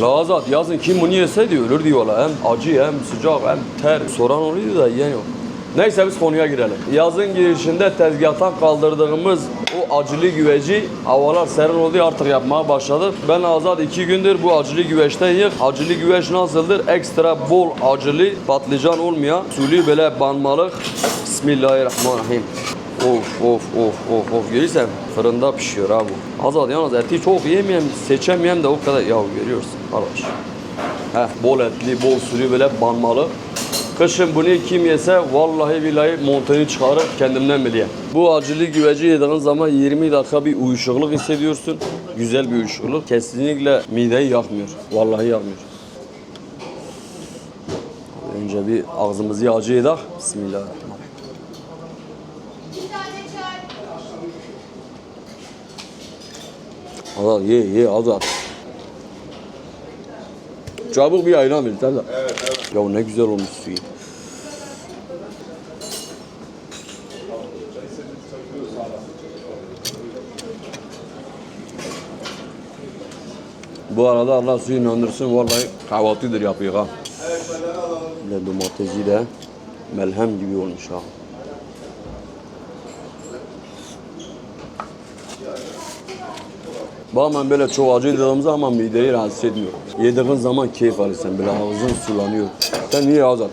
Lazat yazın kim bunu yeseydi ölür diyorlar. Hem acı hem sıcak hem ter. Soran oluyordu da yiyen yok. Neyse biz konuya girelim. Yazın girişinde tezgahtan kaldırdığımız o acılı güveci havalar serin oldu artık yapmaya başladık. Ben Azat iki gündür bu acılı güveçten yiyik. Acılı güveç nasıldır? Ekstra bol acılı patlıcan olmayan sulu böyle banmalık. Bismillahirrahmanirrahim. Of of of of of görürsen fırında pişiyor ha bu. Azat yalnız eti çok yemeyeyim seçemeyeyim de o kadar ya görüyorsun arkadaş. Heh, bol etli, bol sulu böyle banmalı. Kışın bunu kim yese vallahi billahi montunu çıkarır kendimden diye. Bu acılı güveci yediğin zaman 20 dakika bir uyuşukluk hissediyorsun. Güzel bir uyuşukluk. Kesinlikle mideyi yakmıyor. Vallahi yakmıyor. Önce bir ağzımızı acı yedik. Bismillahirrahmanirrahim. Azat ye ye Azat. Çabuk bir ayran ver. Evet evet. Ya ne güzel olmuş suyu. Bu arada Allah suyu inandırsın vallahi kahvaltıdır yapıyor ha. Böyle domatesi de melhem gibi olmuş ha. Bazen böyle çok acı yediğimiz zaman mideyi rahatsız etmiyor. Yediğin zaman keyif alırsan böyle ağzın sulanıyor. Sen niye Azat?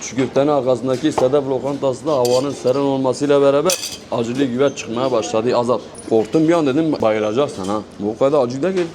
Şu köftenin arkasındaki Sedef lokantasında havanın serin olmasıyla beraber acılı güveç çıkmaya başladı Azat. Korktum bir an dedim bayılacaksın ha. Bu kadar acı değil.